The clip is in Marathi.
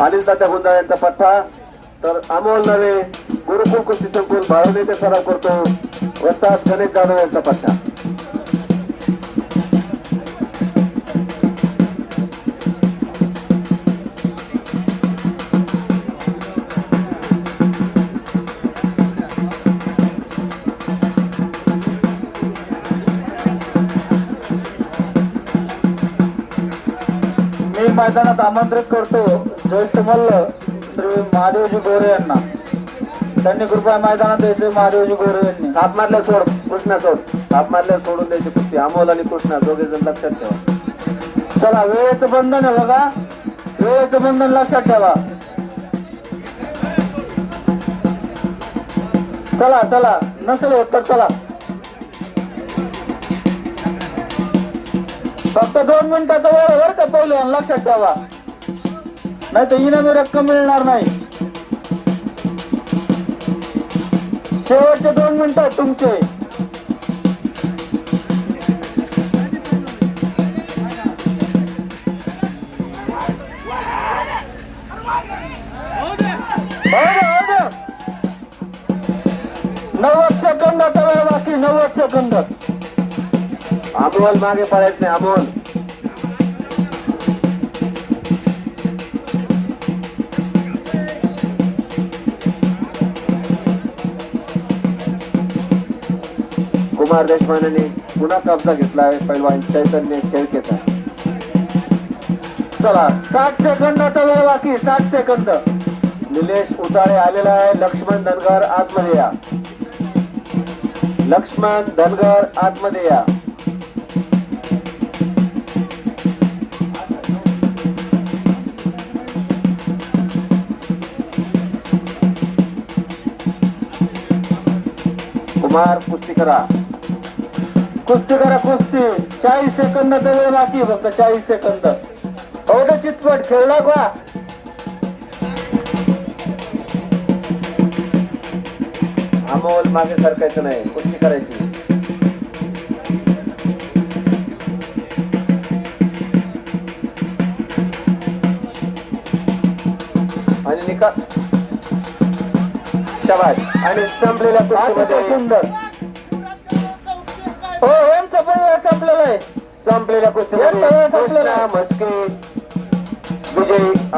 अनिल दादा हुंदा यांचा पठ्ठा तर अमोल नवे गुरुकुल कुस्ती संकुल भाळवणी ते सराव करतो. वस्ताद गणेश जाधव यांचा पठ्ठा मैदानात आमंत्रित करतो. ज्येष्ठ मल्ल श्री महादेवजी गोरे यांना. त्यांनी कृपया मैदानात यायचे महादेवजी गोरे यांनी. हात मारल्या सोड कृष्णा सोड. हात मारल्या सोडून द्यायची कुस्ती. अमोल आणि कृष्णा दोघे जण लक्षात ठेवा. चला वेळेचं बंधन आहे बघा. वेळेचं बंधन लक्षात ठेवा. चला चला. नसेल होत तर चला. फक्त दोन मिनिटाचा वेळ आहे का पहिले. लक्षात ठेवा. नाही तर इनामी रक्कम मिळणार नाही. शेवटचे दोन मिनिटं तुमचे. नव्वद सेकंदाचा वेळ बाकी नव्वद सेकंद. अमोल मागे पळायच नाही अमोल कुमार देशपांडेने पुन्हा कब्जा घेतलाय पैलवान चैतन्य शेळकेचा चला साठ सेकंदाचा वेळ बाकी साठ सेकंद. निलेश उतारे आलेला आहे लक्ष्मण धनगर आतमध्ये या. लक्ष्मण धनगर आतमध्ये या. मार कुस्ती करा. कुस्ती करा कुस्ती. चाळीस सेकंद वेळ बाकी फक्त चाळीस सेकंद. एवढं चितपट खेळला का अमोल मागे सरकायचं नाही कुस्ती करायची. आणि निकाल. शबाज आणि संपलेल्या कुस्तीमध्ये सुंदर. हो यांचं पण वेळ संपलेलं आहे. संपलेल्या कुस्तीमध्ये संपलेला म्हस्के विजयी